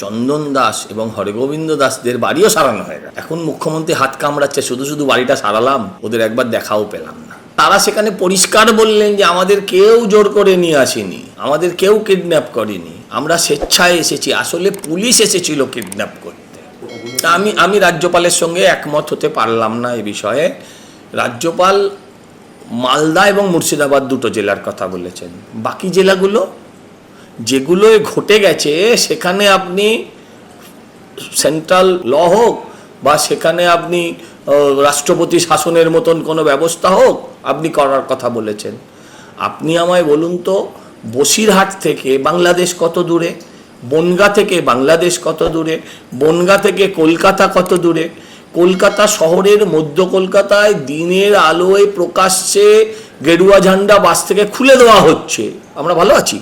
চন্দন দাস এবং হরগোবিন্দ দাসদের বাড়িও সারানো হয়ে গেল। এখন মুখ্যমন্ত্রী হাত কামড়াচ্ছে, শুধু শুধু বাড়িটা সারালাম, ওদের একবার দেখাও পেলাম না। তারা সেখানে পরিষ্কার বললেন যে, আমাদের কেউ জোর করে নিয়ে আসেনি, আমাদের কেউ কিডন্যাপ করেনি, আমরা স্বেচ্ছায় এসেছি, আসলে পুলিশ এসেছিল কিডন্যাপ করতে। আমি আমি রাজ্যপালের সঙ্গে একমত হতে পারলাম না এ বিষয়ে। রাজ্যপাল মালদা এবং মুর্শিদাবাদ দুটো জেলার কথা বলেছেন। বাকি জেলাগুলো যেগুলোয় ঘটে গেছে, সেখানে আপনি সেন্ট্রাল ল হোক বা সেখানে আপনি রাষ্ট্রপতি শাসনের মতন কোনো ব্যবস্থা হোক, আপনি করার কথা বলেছেন। আপনি আমায় বলুন তো, বসিরহাট থেকে বাংলাদেশ কত দূরে? বনগা থেকে বাংলাদেশ কত দূরে? বনগা থেকে কলকাতা কত দূরে? কলকাতা শহরের মধ্য কলকাতায় দিনের আলোয় প্রকাশ্যে গেরুয়া ঝান্ডা বাস থেকে খুলে দেওয়া হচ্ছে। আমরা ভালো আছি?